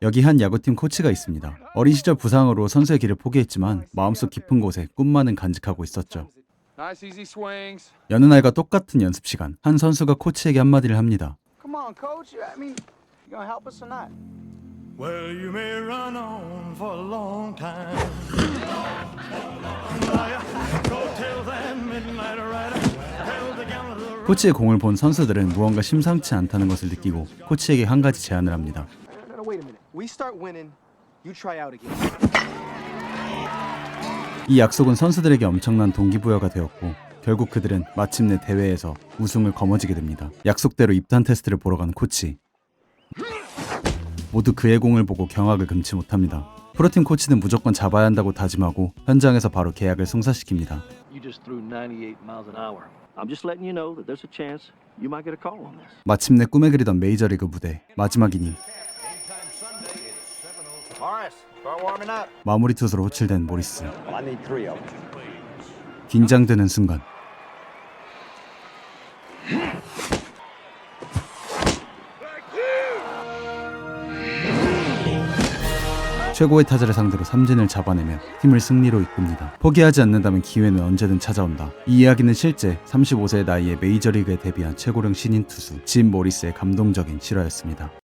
여기 한 야구팀 코치가 있습니다. 어린 시절 부상으로 선수의 길을 포기했지만 마음속 깊은 곳에 꿈만은 간직하고 있었죠. Nice easy swings. 여느 날과 똑같은 연습 시간, 한 선수가 코치에게 한마디를 합니다. Come on, coach. I mean, you gonna help us or not? Well, you may run on for a long time. Go tell that midnight rider, tell the gallant of the 코치의 공을 본 선수들은 무언가 심상치 않다는 것을 느끼고 코치에게 한 가지 제안을 합니다. No, no, wait a minute. We start winning. You try out again. 이 약속은 선수들에게 엄청난 동기부여가 되었고 결국 그들은 마침내 대회에서 우승을 거머쥐게 됩니다. 약속대로 입단 테스트를 보러 간 코치. 모두 그의 공을 보고 경악을 금치 못합니다. 프로팀 코치는 무조건 잡아야 한다고 다짐하고 현장에서 바로 계약을 성사시킵니다. You just threw 98 miles an hour. I'm just letting you know that there's a chance you might get a call on this. 마침내 꿈에 그리던 메이저리그 무대 마지막 이닝 마무리 투수로 호출된 모리스. 긴장되는 순간 최고의 타자를 상대로 삼진을 잡아내며 팀을 승리로 이끕니다. 포기하지 않는다면 기회는 언제든 찾아온다. 이 이야기는 실제 35세의 나이에 메이저리그에 데뷔한 최고령 신인 투수 짐 모리스의 감동적인 실화였습니다.